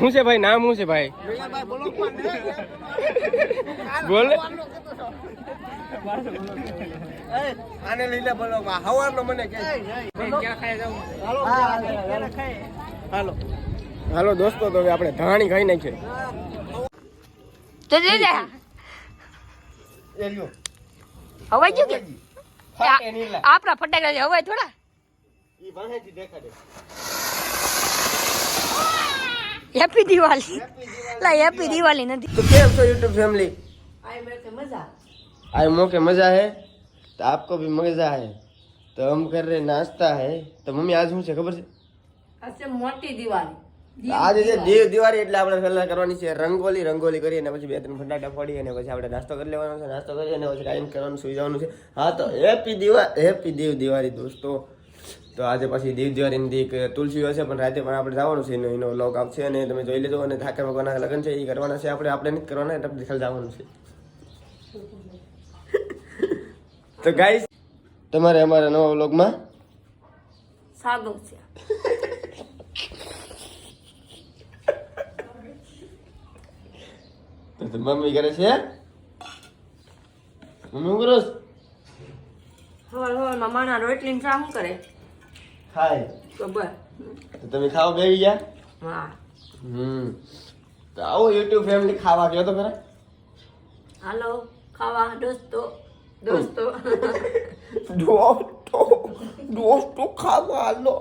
શું છે ભાઈ? નામ શું છે ભાઈ? બોલ આને લઈને બોલો. હવાનો મને કે હાલો. હાલો દોસ્તો તો હવે આપણે ધાણી ખાઈ નાખીએ. તો એ હવાઈ ગયું કે? આપણા ફટાકડા છે, હવાઈ થોડા. ઈ દેખાડે. હેપી દિવાળી લા હેપી દિવાળી નથી. તો કેમ છો યુટ્યુબ ફેમિલી આઈ મોકે મજા આઈ મોકે મજા હે? તો આપકો ભી મજા હે. તો હમ કર રહે નાસ્તા હે. તો મમ્મી આજ શું છે ખબર છે? આજ મોટી દિવાળી. આજે છે દેવ દિવાળી એટલે આપણે પહેલા કરવાની છે રંગોલી. રંગોલી કરી અને પછી બે ત્રણ ફટાટા ફોડી અને પછી આપણે નાસ્તો કરી લેવાનો છે. નાસ્તો કરી અને પછી ટાઈમ કરવાનું સુઈ જવાનું છે. હા તો હેપી દિવાળી હેપી દેવ દિવાળી દોસ્તો. તો આજે પછી દીવ દિવાળીની દીક એક તુલસી હશે પણ રાતે પણ આપણે જવાનું છે એનો એનો લોક આપશે અને તમે જોઈ લેજો અને ઠાકર ભગવાનના લગ્ન છે એ કરવાના છે આપણે આપણે નથી કરવાના એટલે આપણે ખાલી જવાનું છે. તો ગાઈસ તમારે અમારા નવા વ્લોગમાં સ્વાગત છે. તો મમ્મી કરે છે? મમ્મી શું હવાર હવારમાં માણા રોટલી ને ચા શું કરે? ખાય. ખબર તો તમે ખાવા બેસી ગયા? હા. હમ. તો આવો યુટ્યુબ ફેમિલી ખાવા ગયો તો ખરા? હાલો ખાવા દોસ્તો દોસ્તો. દોસ્તો દોસ્તો ખાવા હાલો?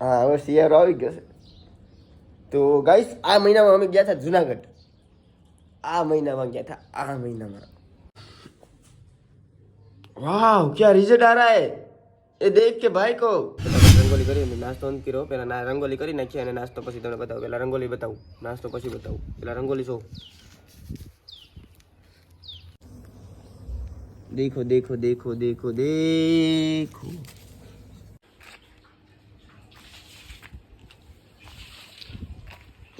હા હવે શિયાળો આવી ગયો છે. તો ગાઈસ આ મહિનામાં અમે ગયા હતા જુનાગઢ. આ મહિનામાં ગયા હતા આ મહિનામાં. વાવ ક્યાં રિઝલ્ટ આ રહા હે એ દેખ કે ભાઈ કો. રંગોલી કરી નાસ્તો અંત કર્યો પેલા ના રંગોલી કરી નાખી અને નાસ્તો પછી તમને બતાવું. પેલા રંગોલી બતાવું નાસ્તો પછી બતાવું. પેલા રંગોલી શો દેખો દેખો દેખો દેખો દેખો.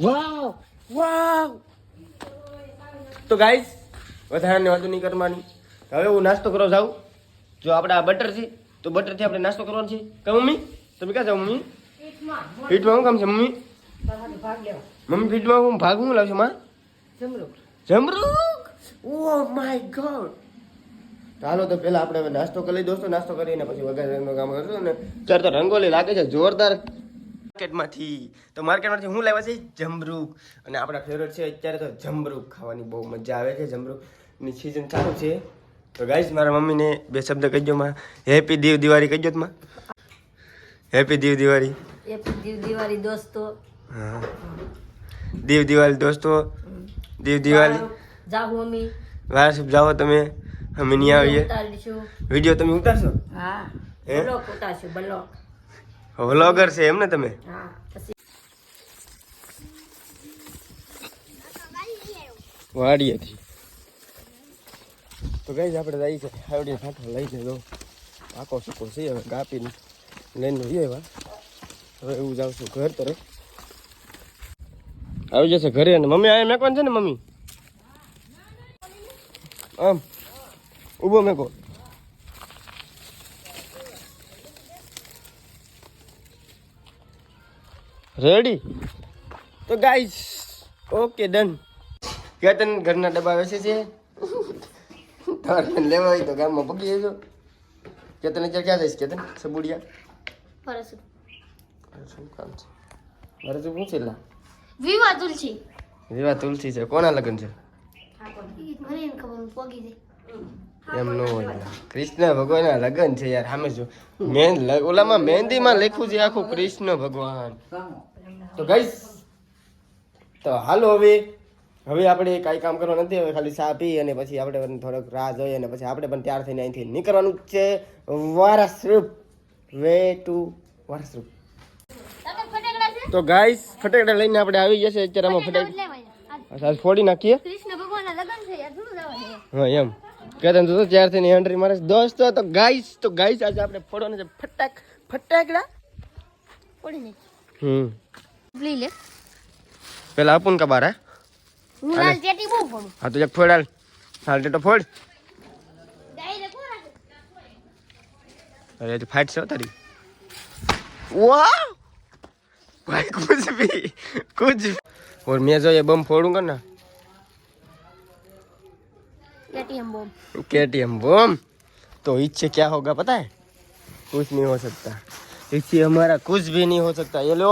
વાવ વાવ. તો ગાઈઝ વધારાની વાતો નહીં કરવાની. હવે હું નાસ્તો કરવા જાઉં. જો આપણે આ બટર છે, તો બટરથી આપણે નાસ્તો કરવાનો છે. કે મમ્મી? તમે ક્યાં જાઓ મમ્મી? ફીટમાં શું કામ છે, મમ્મી? મમ્મી ફીટમાં હું ભાગ હું લાવશું, માં? જમરૂક? ઓ માય ગોડ ચાલો તો પેલા આપણે નાસ્તો કરી દોસ્તો, નાસ્તો કરીને પછી વગર કામ કરશું ને. ચાર તો રંગોલી લાગે છે, જોરદાર. માર્કેટમાંથી. તો માર્કેટમાંથી હું લાવ્યા છે જમરૂક. અને આપણા ફેવરેટ છે અત્યારે તો જમરૂક ખાવાની બહુ મજા આવે છે. જમરૂકની સિઝન ચાલુ છે. તો ગાઈશ મારા મમ્મીને બે શબ્દ કહી માં. હેપી દીવ દિવાળી કહી માં. હેપી દીવ દિવાળી હેપી દીવ દિવાળી દોસ્તો. હા. દીવ દિવાળી દોસ્તો. દીવ દિવાળી જાઓ. મમ્મી. વાર સુબ જાઓ તમે. અમે નહીં આવીએ. વીડિયો તમે ઉતારશો? હા? Block ઉતારશું block. વ્લોગર છે એમ ને તમે? વાડીએથી તો ગઈ આપણે જઈએ છે ફાટો લઈ જો આખો સૂકો છે હવે કાપીને લઈને જઈએ એવા હવે એવું જાઉં છું ઘર તરફ. આવી જશે ઘરે અને મમ્મી આ મેકવાનું છે ને મમ્મી? આમ ઊભો મેકો. રેડી તો ગાઈસ ઓકે ડન કેતન ઘરના ડબ્બા વેસે છે? તમારે લેવા હોય તો ગામમાં પગી જજો. કેતન અત્યારે ક્યાં જઈશ કેતન? સબુડિયા? પરસુ શું કામ છે? મારે તો શું છે લા. વિવા તુલસી. વિવા તુલસી છે. કોના લગ્ન છે? એમ ન હોય. કૃષ્ણ ભગવાનના લગ્ન છે યાર સામે જો મેન ઓલામાં મહેંદીમાં લખ્યું છે આખું કૃષ્ણ ભગવાન. તો ગઈશ તો હાલો હવે. હવે આપણે કાંઈ કામ કરવા નથી હવે ખાલી ચા પી અને પછી આપણે થોડોક રાહ જોઈએ અને પછી આપણે પણ તૈયાર થઈને અહીંથી નીકળવાનું છે. વારસરૂપ. Way to Varasrup. તો ગાઈસ ફટાકડા લઈને આપણે આવી જશે. અત્યારે આમાં ફટાકડા સાહેબ ફોડી નાખીએ. હા એમ. કહેતા તો ચાર થઈને એન્ટ્રી મારે દોસ્તો તો ગાઈસ તો ગાઈસ આજે આપણે ફોડવાના છે. ફટાક ફટાકડા? હમ. લઈ લે પેલા આપુન કા બાર હે હું લાલ ચેટી બહુ ફોડું હા તો એક ફોડ હાલ હાલ તે તો ફોડ ડાયરેક્ટ કોણ અરે તો ફાટ છે હો તારી वाह भाई कुछ भी कुछ भी। और मैं जो ये बम फोड़ूंगा ना એટીએમ બોમ્બ केटीएम बम तो इससे क्या होगा पता है कुछ नहीं हो सकता इससे हमारा कुछ भी नहीं हो सकता ये लो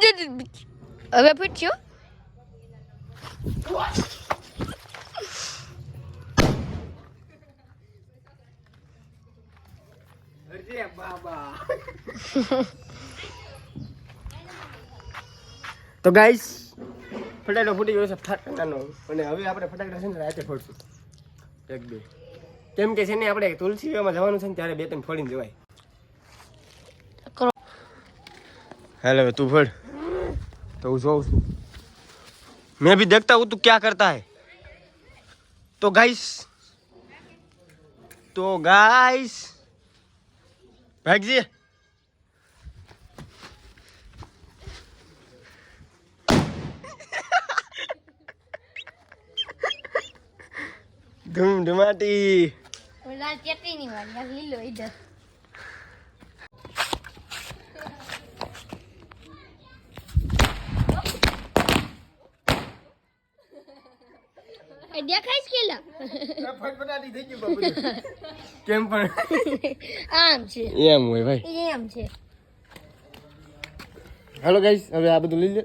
હવે અરે બાબા તો ગાઈસ ફટાકડો ફૂટી ગયો છે ફટાકડાનો. અને હવે આપણે ફટાકડા છે ને રાતે ફોડશું. એક બે. કેમ કે છે ને આપણે તુલસીમાં જવાનું છે ને ત્યારે બે ત્રણ ફોડીને જવાય. હેલો તું ફોડ. तो હું જોઉં છું. મેં ભી દેખતા હું તું ક્યાં કરતા હે? તો ગાઈસ તો ગાઈસ, ભાગજી. ધૂમ ધુમાટી. ઓલા ચટણી વાળી લીલો ઈધર દેખાય છે કેલા? ફટફટાટી થઈ ગયું બાપુ કેમ પણ? આમ છે. એમ હોય ભાઈ. એમ છે. હેલો ગાઈસ હવે આ બધું લઈ લે.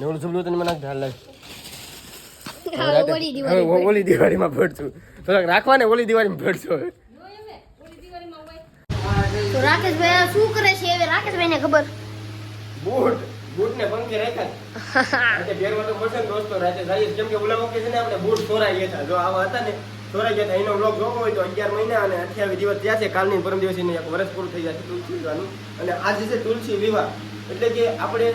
ને ઓલું સુબલું તને મને હા ઓળી હવે દિવાળી ઓલી દિવાળીમાં ભરશું. થોડાક રાખવા ને ઓલી દિવાળીમાં ભરશું હવે. તો રાકેશભાઈ શું કરે છે? હવે રાકેશભાઈ ને ખબર. બૂટ. બૂટ ને પંખે રાખ્યા રાતે પહેરવા તો પડશે દોસ્તો, રાતે જઈએ કેમ કે ઓલા વખતે છે ને આપણે બૂટ ચોરાઈ ગયા હતા. જો આવા હતા ને ચોરાઈ ગયા હતા. એનો બ્લોક જોવો હોય તો અગિયાર મહિના અને અઠ્યાવીસ દિવસ થયા છે. કાલની પરમ દિવસે એક વર્ષ પૂરું થઈ જશે તુલસી વિવાહનું. અને આજે છે તુલસી વિવાહ. એટલે કે આપણે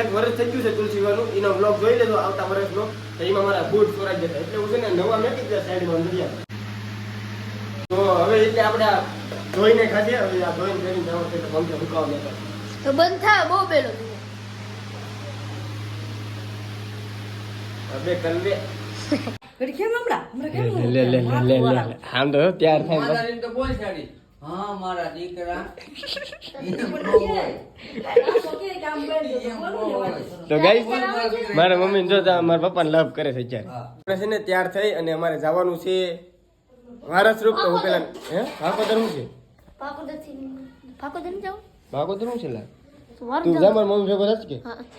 એક વર્ષ થઈ ગયું છે તુલસી વિવાહનું. એનો વ્લોગ જોઈ લેજો આવતા વર્ષનો. તો એમાં મારા બૂટ ચોરાઈ જતા એટલે હું છે ને નવા મેં દીધા સાઈડમાં નડિયાદ તો હવે એટલે આપણે ધોઈને ખાધે હવે આ ધોઈને પહેરીને જવાનું છે પંખે મુકાવા તો બંધ થાય બહુ બેલો આમ તો ત્યાર થાય મારા તો બોલ છાડી. હા મારા દીકરા. તો ગાઈસ મારા મમ્મી જો મારા પપ્પાને લવ કરે છે અત્યારે. છે ને તૈયાર થઈ અને અમારે જવાનું છે વારસ રૂપ તો હું પેલા હે? ભાગોદર શું છે? પાકોદરથી પાકોદર જાવ ભાગોદર શું છે લા? તો વાર તું જા મારા મમ્મી ભેગો કે?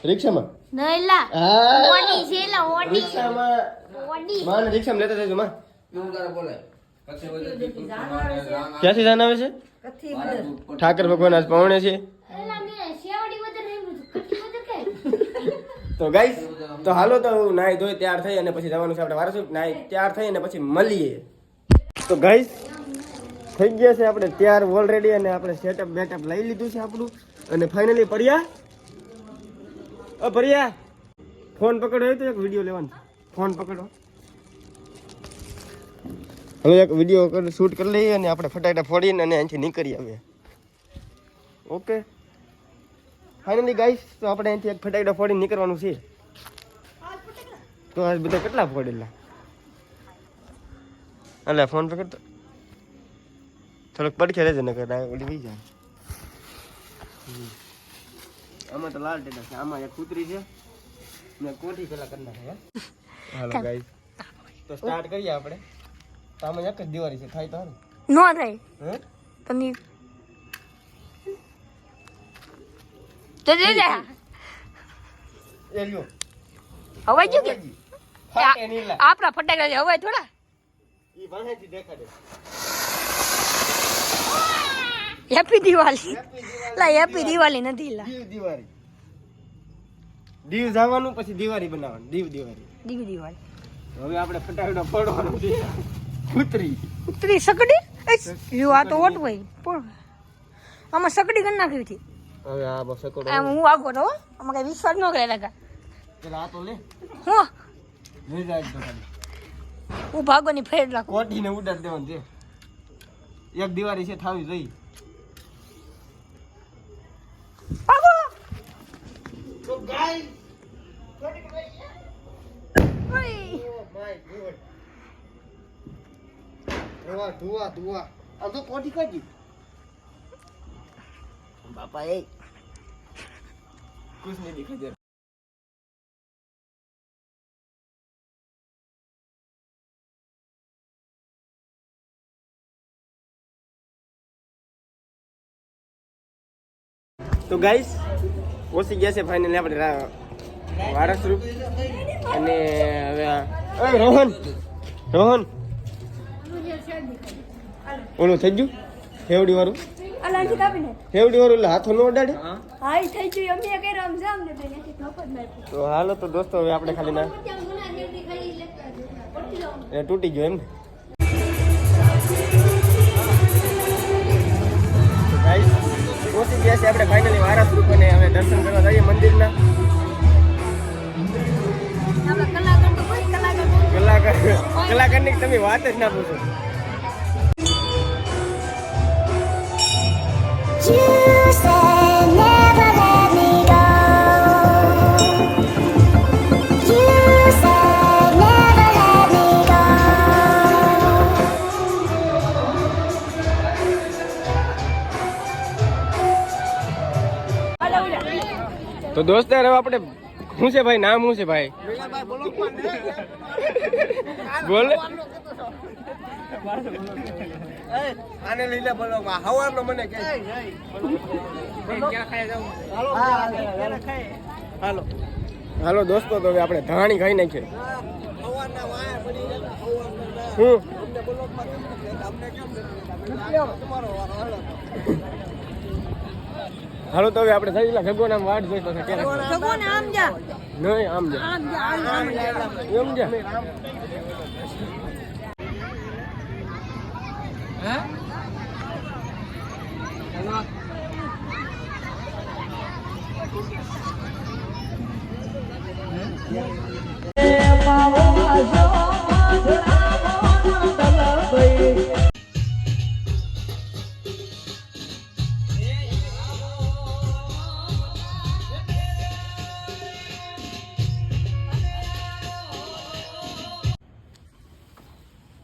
રિક્ષામાં? નહીં લા ઓડી છે લા ઓડી. રિક્ષામાં? ઓડી. માને રિક્ષામાં લેતા જજો માં. તું કરે રામ ક્યાંથી જાન આવે છે? ઠાકર ભગવાન આજ પાવણે છે. મે તો. ગાઈસ તો હાલો તો હું નાઈ ધોઈ તૈયાર થઈ અને પછી જવાનું છે આપણે વારસો. નાઈ તૈયાર થઈ અને પછી મળીએ. તો ગાઈસ થઈ ગયા છે આપણે તૈયાર ઓલરેડી અને આપણે સેટઅપ બેટઅપ લઈ લીધું છે આપણું. અને ફાઇનલી પડ્યા અ પડ્યા ફોન પકડો તો એક વીડિયો લેવાનો. ફોન પકડો. હવે એક વીડિયો શૂટ કરી લઈએ અને આપણે ફટાકડા ફોડીને અને અહીંથી નીકળી આવીએ. ઓકે ફાઇનલી ગાઈસ તો આપણે અહીંથી એક ફટાકડા ફોડીને નીકળવાનું છે. તો આજ બધા કેટલા ફોડેલા? અલ્યા ફોન પકડતો થોડોક પડખે રહેજે, નકર આ ઓલી જાય. આમાં તો લાલ ટેટા છે. આમાં એક કૂતરી છે. ને કોઠી પેલા કરી નાખે હાલો ગાઈસ તો સ્ટાર્ટ કરીએ આપણે. તો આમાં એક જ દિવાળી છે. થાય તો હારું. નો થાય. હે? તો દે દે એ લ્યો. હવે જો કે. આપણા ફટાકડા છે હવે થોડા. ઈ વાહેથી દેખાડે. હેપી દિવાળી લા હેપી દિવાળી નથી લા. દીવ દિવાળી. દીવ જવાનું પછી દિવાળી બનાવવાનું દીવ દિવાળી. દીવ દિવાળી. હવે આપણે ફટાકડા ફોડવાનું છે. કૂતરી ઉતરી સકડી? જો આ તો ઓટ ભાઈ પણ આમાં સકડી કરી નાખી હતી. હવે આ બસ સકડો. આમ હું આગો તો હો. આમાં કઈ વિશ્વાસ ન કરે લાગા પેલા આ તો લે. હો. લઈ જાય તો ખાલી હું ભાગોની ફેર રાખું. કોટીને ઉડાડ દેવાનું છે. એક દિવાળી છે થાવી જોઈ ભાગો તો ગાય ઓય. ધુઆ ધુઆ ધુઆ આ તો કોટી કાઢી બાપા એ કુછ નહીં તો ગાઈસ ઓછી ગયા છે ફાઇનલી આપણે રા- વારસરૂપ અને હવે રોહન રોહન. ઓલું થઈ ગયું? હેવડી વાળું અલાંજી કાપીને હેવડી વાળું એટલે હાથો નો અડાડે? હા. ઈ થઈ ગયું. અમે કઈ રમઝામ ને બેન એથી ખપત મારી તો હાલો તો દોસ્તો હવે આપણે ખાલી ના એ તૂટી ગયો એમ પહોંચી ગયા છે આપણે ફાઇનલી વારસ અને હવે દર્શન કરવા જઈએ મંદિરના. કલાકાર કલાકાર કલાકારની તમે વાત જ ના પૂછો. તો દોસ્તાર હવે આપણે શું છે ભાઈ? નામ શું છે ભાઈ? બોલ. આને લઈને બોલો હવાનો મને કે હાલો. હાલો. દોસ્તો તો હવે આપણે ધાણી ખાઈ નાખીએ. હવાના વાયા પડી ગયા હવાના હું? હાલો. તો હવે આપણે થઈ ગયેલા ભગવાન આમ વાટ જોઈ પછી ક્યારે ભગવાન આમ જા. નહીં આમ જા. આમ જા આમ આમ જા એમ જા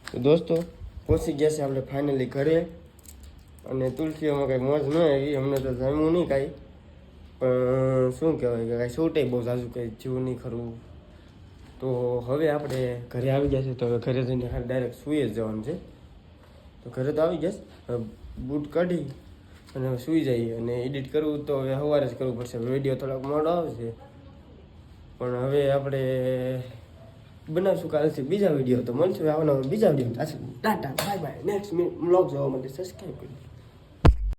તો દોસ્તો પહોંચી ગયા છે, આપણે ફાઇનલી ઘરે. અને તુલસીઓમાં કાંઈ મોજ ન આવી, અમને તો જમ્યું નહીં કાંઈ. પણ શું કહેવાય કે કાંઈ શૂટે બહુ ઝાઝું કંઈ જીવું નહીં ખરું. તો હવે આપણે ઘરે આવી ગયા છે, તો હવે ઘરે જઈને ડાયરેક્ટ સૂઈ જ જવાનું છે. તો ઘરે તો આવી ગયા બૂટ કાઢી અને સૂઈ જઈએ. અને એડિટ કરવું તો હવે સવારે જ કરવું પડશે વીડિયો થોડોક મોડો આવશે. પણ હવે આપણે બનાવશું કાલથી બીજા વીડિયો તો મળશું. આવવાનો બીજા video tata bye bye next blog જોવા માટે સબસ્ક્રાઈબ કરી